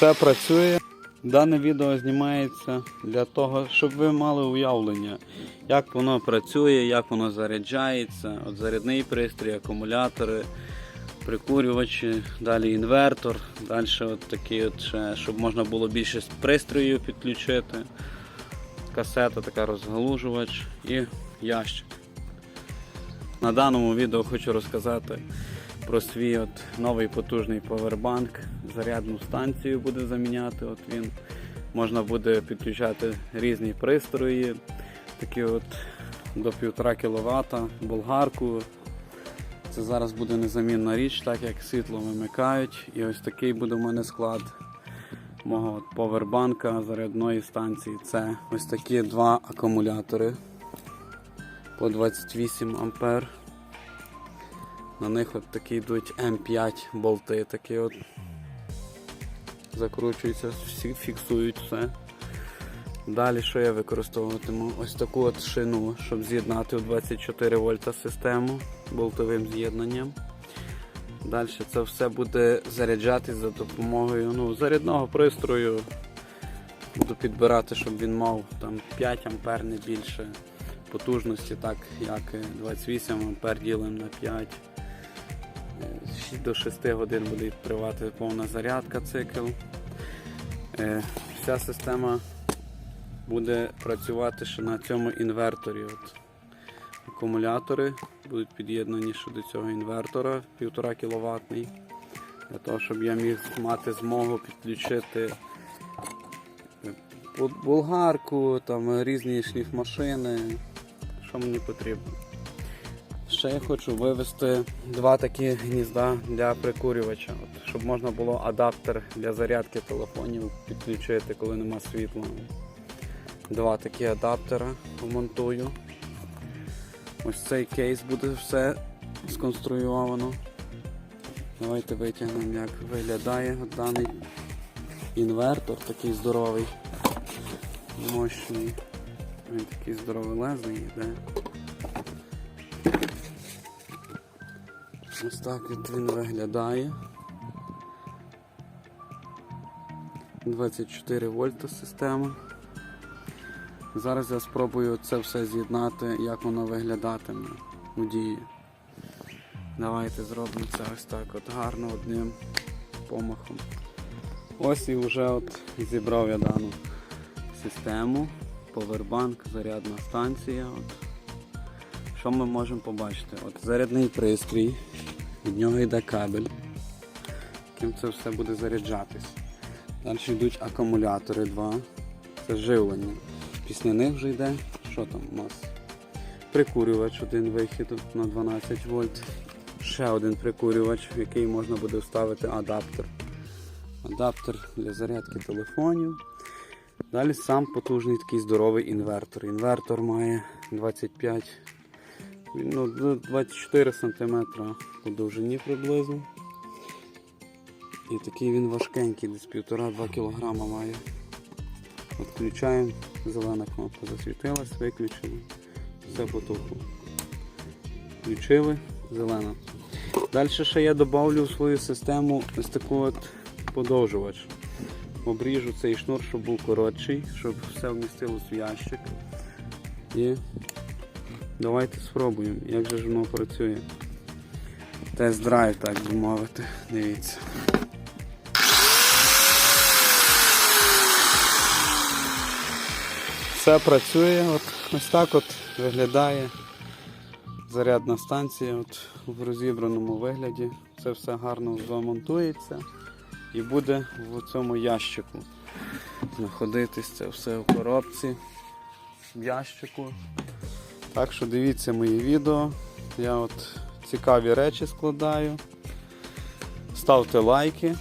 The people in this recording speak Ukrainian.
Все працює. Дане відео знімається для того, щоб ви мали уявлення, як воно працює, як воно заряджається. От зарядний пристрій, акумулятори, прикурювачі, далі інвертор, далі от такі от ще, щоб можна було більше пристроїв підключити. Касета, така розгалужувач і ящик. На даному відео хочу розказати про свій от новий потужний повербанк. Зарядну станцію буде заміняти. От він можна буде підключати різні пристрої, такі от до 1,5 кВт, болгарку. Це зараз буде незамінна річ, так як світло вимикають. І ось такий буде в мене склад мого повербанка зарядної станції. Це ось такі два акумулятори по 28 ампер. На них от такі йдуть М5 болти, такі от закручуються, фіксують все. Далі що я використовуватиму? Ось таку от шину, щоб з'єднати у 24 вольта систему болтовим з'єднанням. Далі це все буде заряджатись за допомогою ну, зарядного пристрою. Буду підбирати, щоб він мав там 5 ампер не більше потужності, так як і 28 ампер ділимо на 5. До 6 годин буде тривати повна зарядка цикл. Е, Вся система буде працювати ще на цьому інверторі. От. Акумулятори будуть під'єднані ще до цього інвертора 1,5 кВт. Для того, щоб я міг мати змогу підключити е, бу- болгарку, там різні шліфмашини, що мені потрібно. Ще я хочу вивести два такі гнізда для прикурювача, от, щоб можна було адаптер для зарядки телефонів підключити, коли нема світла. Два такі адаптера вмонтую. Ось цей кейс буде все сконструйовано. Давайте витягнемо, як виглядає даний інвертор, такий здоровий, мощний. Він такий здоровелезний йде. Ось так він виглядає. 24 вольта система. Зараз я спробую це все з'єднати, як воно виглядатиме у дії. Давайте зробимо це ось так от гарно одним помахом. Ось і вже от зібрав я дану систему, повербанк, зарядна станція. От. Що ми можемо побачити? От Зарядний пристрій, від нього йде кабель, яким це все буде заряджатись. Далі йдуть акумулятори два, це живлення. Після них вже йде, що там у нас? Прикурювач, один вихід на 12 вольт. Ще один прикурювач, в який можна буде вставити адаптер. Адаптер для зарядки телефонів. Далі сам потужний такий здоровий інвертор. Інвертор має 25 ну, 24 см по довжині приблизно. І такий він важкенький, десь 1,5-2 кг має. От Включаємо, зелена кнопка засвітилась, виключили, все потухло. Включили, зелена. Далі ще я додавлю в свою систему ось таку от подовжувач. Обріжу цей шнур, щоб був коротший, щоб все вмістилось в ящик. І давайте спробуємо, як же ж воно працює. Тест-драйв, так би мовити. Дивіться. Все працює, от, ось так от виглядає зарядна станція от, в розібраному вигляді. Це все гарно замонтується і буде в цьому ящику знаходитись це все в коробці в ящику. Так що дивіться мої відео. Я от цікаві речі складаю. Ставте лайки.